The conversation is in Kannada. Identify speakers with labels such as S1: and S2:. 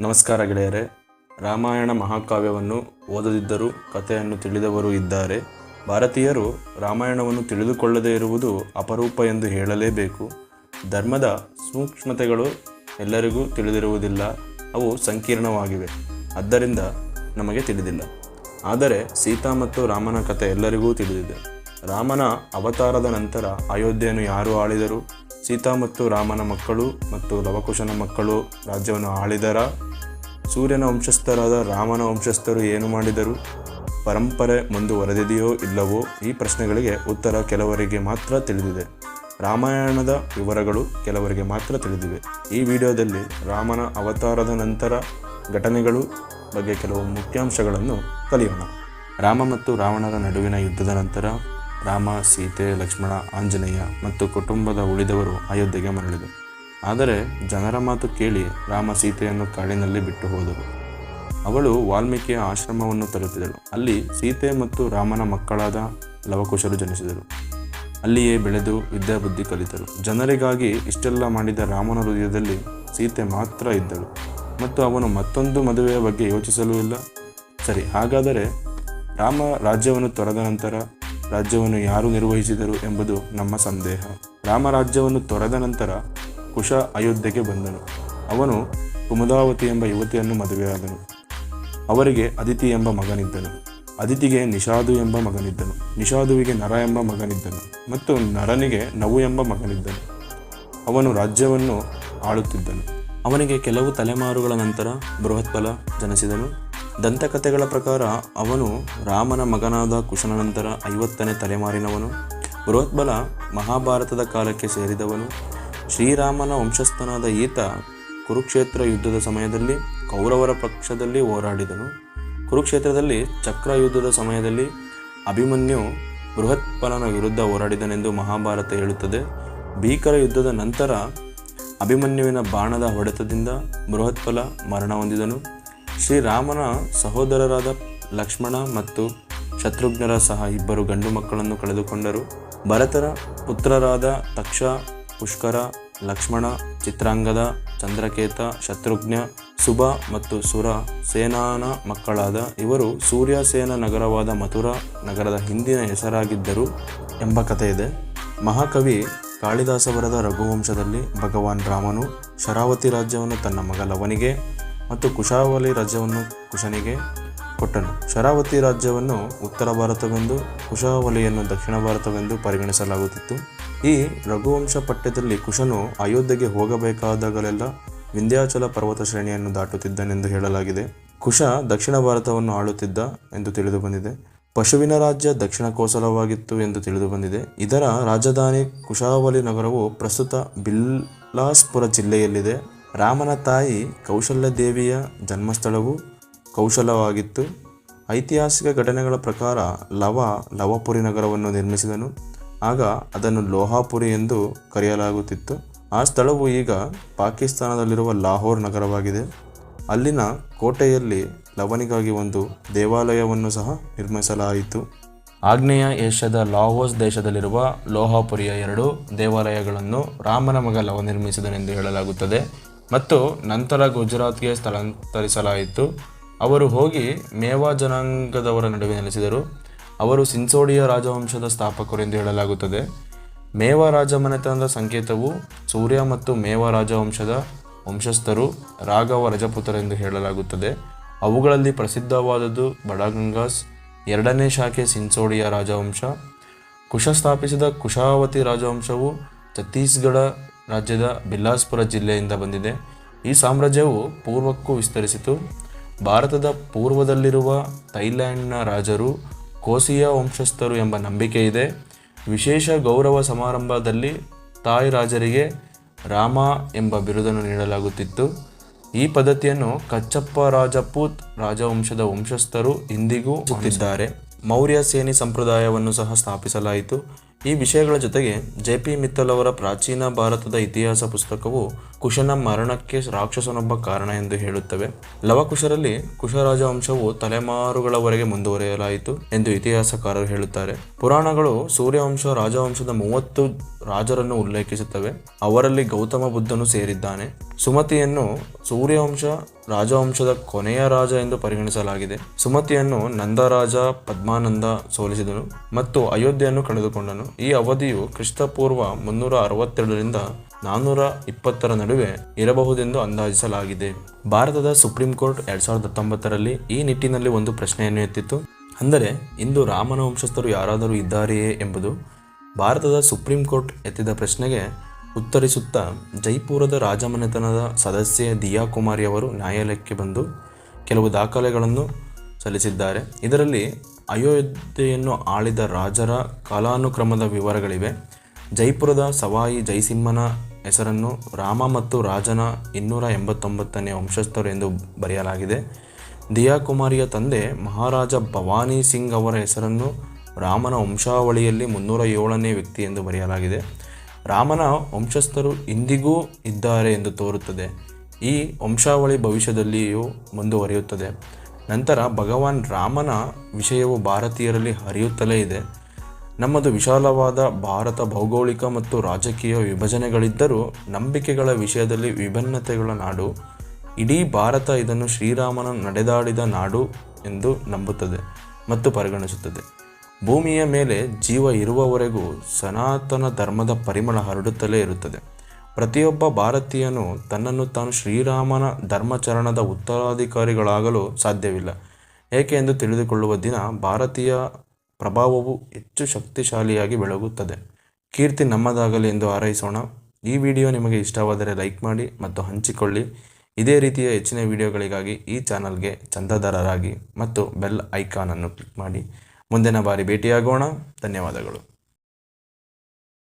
S1: ನಮಸ್ಕಾರ ಗೆಳೆಯರೆ. ರಾಮಾಯಣ ಮಹಾಕಾವ್ಯವನ್ನು ಓದದಿದ್ದರೂ ಕಥೆಯನ್ನು ತಿಳಿದವರು ಇದ್ದಾರೆ. ಭಾರತೀಯರು ರಾಮಾಯಣವನ್ನು ತಿಳಿದುಕೊಳ್ಳದೇ ಇರುವುದು ಅಪರೂಪ ಎಂದು ಹೇಳಲೇಬೇಕು. ಧರ್ಮದ ಸೂಕ್ಷ್ಮತೆಗಳು ಎಲ್ಲರಿಗೂ ತಿಳಿದಿರುವುದಿಲ್ಲ. ಅವು ಸಂಕೀರ್ಣವಾಗಿವೆ. ಆದ್ದರಿಂದ ನಮಗೆ ತಿಳಿದಿಲ್ಲ. ಆದರೆ ಸೀತಾ ಮತ್ತು ರಾಮನ ಕಥೆ ಎಲ್ಲರಿಗೂ ತಿಳಿದಿದೆ. ರಾಮನ ಅವತಾರದ ನಂತರ ಅಯೋಧ್ಯೆಯನ್ನು ಯಾರು ಆಳಿದರು? ಸೀತಾ ಮತ್ತು ರಾಮನ ಮಕ್ಕಳು ಮತ್ತು ಲವಕುಶನ ಮಕ್ಕಳು ರಾಜ್ಯವನ್ನು ಆಳಿದರ, ಸೂರ್ಯನ ವಂಶಸ್ಥರಾದ ರಾಮನ ವಂಶಸ್ಥರು ಏನು ಮಾಡಿದರು? ಪರಂಪರೆ ಮುಂದುವರೆದಿದೆಯೋ ಇಲ್ಲವೋ ಈ ಪ್ರಶ್ನೆಗಳಿಗೆ ಉತ್ತರ ಕೆಲವರಿಗೆ ಮಾತ್ರ ತಿಳಿದಿದೆ. ರಾಮಾಯಣದ ವಿವರಗಳು ಕೆಲವರಿಗೆ ಮಾತ್ರ ತಿಳಿದಿವೆ. ಈ ವಿಡಿಯೋದಲ್ಲಿ ರಾಮನ ಅವತಾರದ ನಂತರ ಘಟನೆಗಳು ಬಗ್ಗೆ ಕೆಲವು ಮುಖ್ಯಾಂಶಗಳನ್ನು ಕಲಿಯೋಣ. ರಾಮ ಮತ್ತು ರಾವಣರ ನಡುವಿನ ಯುದ್ಧದ ನಂತರ ರಾಮ, ಸೀತೆ, ಲಕ್ಷ್ಮಣ, ಆಂಜನೇಯ ಮತ್ತು ಕುಟುಂಬದ ಉಳಿದವರು ಅಯೋಧ್ಯೆಗೆ ಮರಳಿದರು. ಆದರೆ ಜನರ ಮಾತು ಕೇಳಿ ರಾಮ ಸೀತೆಯನ್ನು ಕಾಡಿನಲ್ಲಿ ಬಿಟ್ಟು ಹೋದರು. ಅವಳು ವಾಲ್ಮೀಕಿಯ ಆಶ್ರಮವನ್ನು ತಲುಪಿದಳು ಅಲ್ಲಿ ಸೀತೆ ಮತ್ತು ರಾಮನ ಮಕ್ಕಳಾದ ಲವಕುಶರು ಜನಿಸಿದರು. ಅಲ್ಲಿಯೇ ಬೆಳೆದು ವಿದ್ಯಾಬುದ್ಧಿ ಕಲಿತರು. ಜನರಿಗಾಗಿ ಇಷ್ಟೆಲ್ಲ ಮಾಡಿದ ರಾಮನ ಹೃದಯದಲ್ಲಿ ಸೀತೆ ಮಾತ್ರ ಇದ್ದಳು. ಮತ್ತು ಅವನು ಮತ್ತೊಂದು ಮದುವೆಯ ಬಗ್ಗೆ ಯೋಚಿಸಲೂ ಇಲ್ಲ. ಸರಿ, ಹಾಗಾದರೆ ರಾಮ ರಾಜ್ಯವನ್ನು ತೊರೆದ ನಂತರ ರಾಜ್ಯವನ್ನು ಯಾರು ನಿರ್ವಹಿಸಿದರು ಎಂಬುದು ನಮ್ಮ ಸಂದೇಹ. ರಾಮರಾಜ್ಯವನ್ನು ತೊರೆದ ನಂತರ ಕುಶ ಅಯೋಧ್ಯೆಗೆ ಬಂದನು. ಅವನು ಕುಮುದಾವತಿ ಎಂಬ ಯುವತಿಯನ್ನು ಮದುವೆಯಾದನು. ಅವರಿಗೆ ಅದಿತಿ ಎಂಬ ಮಗನಿದ್ದನು. ಅದಿತಿಗೆ ನಿಷಾದು ಎಂಬ ಮಗನಿದ್ದನು. ನಿಷಾದುವಿಗೆ ನರ ಎಂಬ ಮಗನಿದ್ದನು. ಮತ್ತು ನರನಿಗೆ ನವು ಎಂಬ ಮಗನಿದ್ದನು. ಅವನು ರಾಜ್ಯವನ್ನು ಆಳುತ್ತಿದ್ದನು. ಅವನಿಗೆ ಕೆಲವು ತಲೆಮಾರುಗಳ ನಂತರ ಬೃಹತ್ಪಲ ಜನಿಸಿದನು. ದಂತಕಥೆಗಳ ಪ್ರಕಾರ ಅವನು ರಾಮನ ಮಗನಾದ ಕುಶನ ನಂತರ ಐವತ್ತನೇ ತಲೆಮಾರಿನವನು. ಬೃಹತ್ಬಲ ಮಹಾಭಾರತದ ಕಾಲಕ್ಕೆ ಸೇರಿದವನು. ಶ್ರೀರಾಮನ ವಂಶಸ್ಥನಾದ ಈತ ಕುರುಕ್ಷೇತ್ರ ಯುದ್ಧದ ಸಮಯದಲ್ಲಿ ಕೌರವರ ಪಕ್ಷದಲ್ಲಿ ಹೋರಾಡಿದನು. ಕುರುಕ್ಷೇತ್ರದಲ್ಲಿ ಚಕ್ರ ಯುದ್ಧದ ಸಮಯದಲ್ಲಿ ಅಭಿಮನ್ಯು ಬೃಹತ್ಪಲನ ವಿರುದ್ಧ ಹೋರಾಡಿದನೆಂದು ಮಹಾಭಾರತ ಹೇಳುತ್ತದೆ. ಭೀಕರ ಯುದ್ಧದ ನಂತರ ಅಭಿಮನ್ಯುವಿನ ಬಾಣದ ಹೊಡೆತದಿಂದ ಬೃಹತ್ಪಲ ಮರಣ ಹೊಂದಿದನು. ಶ್ರೀರಾಮನ ಸಹೋದರರಾದ ಲಕ್ಷ್ಮಣ ಮತ್ತು ಶತ್ರುಘ್ನರ ಸಹ ಇಬ್ಬರು ಗಂಡು ಮಕ್ಕಳನ್ನು ಕಳೆದುಕೊಂಡರು. ಭರತರ ಪುತ್ರರಾದ ತಕ್ಷ, ಪುಷ್ಕರ, ಲಕ್ಷ್ಮಣ, ಚಿತ್ರಾಂಗದ, ಚಂದ್ರಕೇತ, ಶತ್ರುಘ್ನ, ಸುಭ ಮತ್ತು ಸುರ ಸೇನಾನ ಮಕ್ಕಳಾದ ಇವರು ಸೂರ್ಯಸೇನ ನಗರವಾದ ಮಥುರಾ ನಗರದ ಹಿಂದಿನ ಹೆಸರಾಗಿದ್ದರು ಎಂಬ ಕಥೆ ಇದೆ ಮಹಾಕವಿ ಕಾಳಿದಾಸ ಬರೆದ ರಘುವಂಶದಲ್ಲಿ ಭಗವಾನ್ ರಾಮನು ಶರಾವತಿ ರಾಜ್ಯವನ್ನು ತನ್ನ ಮಗ ಲವನಿಗೆ ಮತ್ತು ಕುಶಾವಲಿ ರಾಜ್ಯವನ್ನು ಕುಶನಿಗೆ ಕೊಟ್ಟನು. ಶರಾವತಿ ರಾಜ್ಯವನ್ನು ಉತ್ತರ ಭಾರತವೆಂದು ಕುಶಾವಲಿಯನ್ನು ದಕ್ಷಿಣ ಭಾರತವೆಂದು ಪರಿಗಣಿಸಲಾಗುತ್ತಿತ್ತು. ಈ ರಘುವಂಶ ಪಠ್ಯದಲ್ಲಿ ಕುಶನು ಅಯೋಧ್ಯೆಗೆ ಹೋಗಬೇಕಾದಾಗಲೆಲ್ಲ ವಿಂಧ್ಯಾಚಲ ಪರ್ವತ ಶ್ರೇಣಿಯನ್ನು ದಾಟುತ್ತಿದ್ದನೆಂದು ಹೇಳಲಾಗಿದೆ. ಕುಶ ದಕ್ಷಿಣ ಭಾರತವನ್ನು ಆಳುತ್ತಿದ್ದ ಎಂದು ತಿಳಿದು ಬಂದಿದೆ ಪಶುವಿನ ರಾಜ್ಯ ದಕ್ಷಿಣ ಕೋಸಲವಾಗಿತ್ತು ಎಂದು ತಿಳಿದು ಬಂದಿದೆ ಇದರ ರಾಜಧಾನಿ ಕುಶಾವಲಿ ನಗರವು ಪ್ರಸ್ತುತ ಬಿಲ್ಲಾಸ್ಪುರ ಜಿಲ್ಲೆಯಲ್ಲಿದೆ. ರಾಮನ ತಾಯಿ ಕೌಶಲ್ಯ ದೇವಿಯ ಜನ್ಮಸ್ಥಳವು ಕೌಶಲವಾಗಿತ್ತು. ಐತಿಹಾಸಿಕ ಘಟನೆಗಳ ಪ್ರಕಾರ ಲವ ಲವಪುರಿ ನಗರವನ್ನು ನಿರ್ಮಿಸಿದನು. ಆಗ ಅದನ್ನು ಲೋಹಾಪುರಿ ಎಂದು ಕರೆಯಲಾಗುತ್ತಿತ್ತು. ಆ ಸ್ಥಳವು ಈಗ ಪಾಕಿಸ್ತಾನದಲ್ಲಿರುವ ಲಾಹೋರ್ ನಗರವಾಗಿದೆ. ಅಲ್ಲಿನ ಕೋಟೆಯಲ್ಲಿ ಲವನಿಗಾಗಿ ಒಂದು ದೇವಾಲಯವನ್ನು ಸಹ ನಿರ್ಮಿಸಲಾಯಿತು. ಆಗ್ನೇಯ ಏಷ್ಯಾದ ಲಾಹೋಸ್ ದೇಶದಲ್ಲಿರುವ ಲೋಹಾಪುರಿಯ ಎರಡು ದೇವಾಲಯಗಳನ್ನು ರಾಮನ ಮಗ ಲವ ನಿರ್ಮಿಸಿದನೆಂದು ಹೇಳಲಾಗುತ್ತದೆ. ಮತ್ತು ನಂತರ ಗುಜರಾತ್ಗೆ ಸ್ಥಳಾಂತರಿಸಲಾಯಿತು. ಅವರು ಹೋಗಿ ಮೇವಾ ಜನಾಂಗದವರ ನಡುವೆ ನೆಲೆಸಿದರು. ಅವರು ಸಿನ್ಸೋಡಿಯ ರಾಜವಂಶದ ಸ್ಥಾಪಕರು ಎಂದು ಹೇಳಲಾಗುತ್ತದೆ. ಮೇವಾ ರಾಜಮನೆತನದ ಸಂಕೇತವು ಸೂರ್ಯ ಮತ್ತು ಮೇವಾ ರಾಜವಂಶದ ವಂಶಸ್ಥರು ರಾಘವ ರಜಪುತರೆಂದು ಹೇಳಲಾಗುತ್ತದೆ. ಅವುಗಳಲ್ಲಿ ಪ್ರಸಿದ್ಧವಾದದ್ದು ಬಡಗಂಗಾಸ್, ಎರಡನೇ ಶಾಖೆ ಸಿನ್ಸೋಡಿಯ ರಾಜವಂಶ. ಕುಶ ಸ್ಥಾಪಿಸಿದ ಕುಶಾವತಿ ರಾಜವಂಶವು ಛತ್ತೀಸ್ಗಢ ರಾಜ್ಯದ ಬಿಲಾಸ್ಪುರ ಜಿಲ್ಲೆಯಿಂದ ಬಂದಿದೆ. ಈ ಸಾಮ್ರಾಜ್ಯವು ಪೂರ್ವಕ್ಕೂ ವಿಸ್ತರಿಸಿತು. ಭಾರತದ ಪೂರ್ವದಲ್ಲಿರುವ ಥೈಲ್ಯಾಂಡ್ನ ರಾಜರು ಕೋಸಿಯಾ ವಂಶಸ್ಥರು ಎಂಬ ನಂಬಿಕೆ ಇದೆ. ವಿಶೇಷ ಗೌರವ ಸಮಾರಂಭದಲ್ಲಿ ತಾಯ್ ರಾಜರಿಗೆ ರಾಮ ಎಂಬ ಬಿರುದನ್ನು ನೀಡಲಾಗುತ್ತಿತ್ತು. ಈ ಪದ್ಧತಿಯನ್ನು ಕಚ್ಚಪ್ಪ ರಾಜಪೂತ್ ರಾಜವಂಶದ ವಂಶಸ್ಥರು ಇಂದಿಗೂ ಸುತ್ತಿದ್ದಾರೆ ಮೌರ್ಯ ಸೇನಿ ಸಂಪ್ರದಾಯವನ್ನು ಸಹ ಸ್ಥಾಪಿಸಲಾಯಿತು. ಈ ವಿಷಯಗಳ ಜೊತೆಗೆ ಜೆ ಪಿ ಮಿತ್ತಲ್ ಅವರ ಪ್ರಾಚೀನ ಭಾರತದ ಇತಿಹಾಸ ಪುಸ್ತಕವು ಕುಶನ ಮರಣಕ್ಕೆ ರಾಕ್ಷಸನೊಬ್ಬ ಕಾರಣ ಎಂದು ಹೇಳುತ್ತವೆ. ಲವಕುಶರಲ್ಲಿ ಕುಶ ವಂಶವು ತಲೆಮಾರುಗಳವರೆಗೆ ಮುಂದುವರೆಯಲಾಯಿತು ಎಂದು ಇತಿಹಾಸಕಾರರು ಹೇಳುತ್ತಾರೆ. ಪುರಾಣಗಳು ಸೂರ್ಯವಂಶ ರಾಜವಂಶದ ಮೂವತ್ತು ರಾಜರನ್ನು ಉಲ್ಲೇಖಿಸುತ್ತವೆ. ಅವರಲ್ಲಿ ಗೌತಮ ಬುದ್ಧನು ಸೇರಿದ್ದಾನೆ. ಸುಮತಿಯನ್ನು ಸೂರ್ಯವಂಶ ರಾಜವಂಶದ ಕೊನೆಯ ರಾಜ ಎಂದು ಪರಿಗಣಿಸಲಾಗಿದೆ. ಸುಮತಿಯನ್ನು ನಂದರಾಜ ಪದ್ಮಾನಂದ ಸೋಲಿಸಿದನು ಮತ್ತು ಅಯೋಧ್ಯೆಯನ್ನು ಕಳೆದುಕೊಂಡನು. ಈ ಅವಧಿಯು ಕ್ರಿಸ್ತಪೂರ್ವ ಮುನ್ನೂರ ಅರವತ್ತೆರಡರಿಂದ ನಾನ್ನೂರ ಇಪ್ಪತ್ತರ ನಡುವೆ ಇರಬಹುದೆಂದು ಅಂದಾಜಿಸಲಾಗಿದೆ. ಭಾರತದ ಸುಪ್ರೀಂ ಕೋರ್ಟ್ ಎರಡ್ ಸಾವಿರದ ಹತ್ತೊಂಬತ್ತರಲ್ಲಿ ಈ ನಿಟ್ಟಿನಲ್ಲಿ ಒಂದು ಪ್ರಶ್ನೆಯನ್ನು ಎತ್ತಿತ್ತು. ಅಂದರೆ, ಇಂದು ರಾಮನ ವಂಶಸ್ಥರು ಯಾರಾದರೂ ಇದ್ದಾರೆಯೇ ಎಂಬುದು ಭಾರತದ ಸುಪ್ರೀಂ ಕೋರ್ಟ್ ಎತ್ತಿದ ಪ್ರಶ್ನೆಗೆ ಉತ್ತರಿಸುತ್ತಾ ಜೈಪುರದ ರಾಜಮನೆತನದ ಸದಸ್ಯೆ ದಿಯಾ ಕುಮಾರಿ ಅವರು ನ್ಯಾಯಾಲಯಕ್ಕೆ ಬಂದು ಕೆಲವು ದಾಖಲೆಗಳನ್ನು ಸಲ್ಲಿಸಿದ್ದಾರೆ. ಇದರಲ್ಲಿ ಅಯೋಧ್ಯೆಯನ್ನು ಆಳಿದ ರಾಜರ ಕಾಲಾನುಕ್ರಮದ ವಿವರಗಳಿವೆ. ಜೈಪುರದ ಸವಾಯಿ ಜೈಸಿಂಹನ ಹೆಸರನ್ನು ರಾಮ ಮತ್ತು ರಾಜನ ಇನ್ನೂರ ಎಂಬತ್ತೊಂಬತ್ತನೇ ವಂಶಸ್ಥರು ಎಂದು ಬರೆಯಲಾಗಿದೆ. ದಿಯಾ ಕುಮಾರಿಯ ತಂದೆ ಮಹಾರಾಜ ಭವಾನಿ ಸಿಂಗ್ ಅವರ ಹೆಸರನ್ನು ರಾಮನ ವಂಶಾವಳಿಯಲ್ಲಿ ಮುನ್ನೂರ ಏಳನೇ ವ್ಯಕ್ತಿ ಎಂದು ಬರೆಯಲಾಗಿದೆ. ರಾಮನ ವಂಶಸ್ಥರು ಇಂದಿಗೂ ಇದ್ದಾರೆ ಎಂದು ತೋರುತ್ತದೆ. ಈ ವಂಶಾವಳಿ ಭವಿಷ್ಯದಲ್ಲಿಯೂ ಮುಂದುವರಿಯುತ್ತದೆ. ನಂತರ ಭಗವಾನ್ ರಾಮನ ವಿಷಯವು ಭಾರತೀಯರಲ್ಲಿ ಹರಿಯುತ್ತಲೇ ಇದೆ. ನಮ್ಮದು ವಿಶಾಲವಾದ ಭಾರತ ಭೌಗೋಳಿಕ ಮತ್ತು ರಾಜಕೀಯ ವಿಭಜನೆಗಳಿದ್ದರೂ ನಂಬಿಕೆಗಳ ವಿಷಯದಲ್ಲಿ ವಿಭಿನ್ನತೆಗಳ ನಾಡು, ಇಡೀ ಭಾರತ ಇದನ್ನು ಶ್ರೀರಾಮನ ನಡೆದಾಡಿದ ನಾಡು ಎಂದು ನಂಬುತ್ತದೆ ಮತ್ತು ಪರಿಗಣಿಸುತ್ತದೆ. ಭೂಮಿಯ ಮೇಲೆ ಜೀವ ಇರುವವರೆಗೂ ಸನಾತನ ಧರ್ಮದ ಪರಿಮಳ ಹರಡುತ್ತಲೇ ಇರುತ್ತದೆ. ಪ್ರತಿಯೊಬ್ಬ ಭಾರತೀಯನು ತನ್ನನ್ನು ತಾನು ಶ್ರೀರಾಮನ ಧರ್ಮಚರಣದ ಉತ್ತರಾಧಿಕಾರಿಗಳಾಗಲು ಸಾಧ್ಯವಿಲ್ಲ. ಏಕೆ ಎಂದು ತಿಳಿದುಕೊಳ್ಳುವ ದಿನ ಭಾರತೀಯ ಪ್ರಭಾವವು ಹೆಚ್ಚು ಶಕ್ತಿಶಾಲಿಯಾಗಿ ಬೆಳಗುತ್ತದೆ. ಕೀರ್ತಿ ನಮ್ಮದಾಗಲಿ ಎಂದು ಹಾರೈಸೋಣ. ಈ ವಿಡಿಯೋ ನಿಮಗೆ ಇಷ್ಟವಾದರೆ ಲೈಕ್ ಮಾಡಿ ಮತ್ತು ಹಂಚಿಕೊಳ್ಳಿ. ಇದೇ ರೀತಿಯ ಹೆಚ್ಚಿನ ವಿಡಿಯೋಗಳಿಗಾಗಿ ಈ ಚಾನಲ್ಗೆ ಚಂದಾದಾರರಾಗಿ ಮತ್ತು ಬೆಲ್ ಐಕಾನನ್ನು ಕ್ಲಿಕ್ ಮಾಡಿ. ಮುಂದಿನ ಬಾರಿ ಭೇಟಿಯಾಗೋಣ. ಧನ್ಯವಾದಗಳು.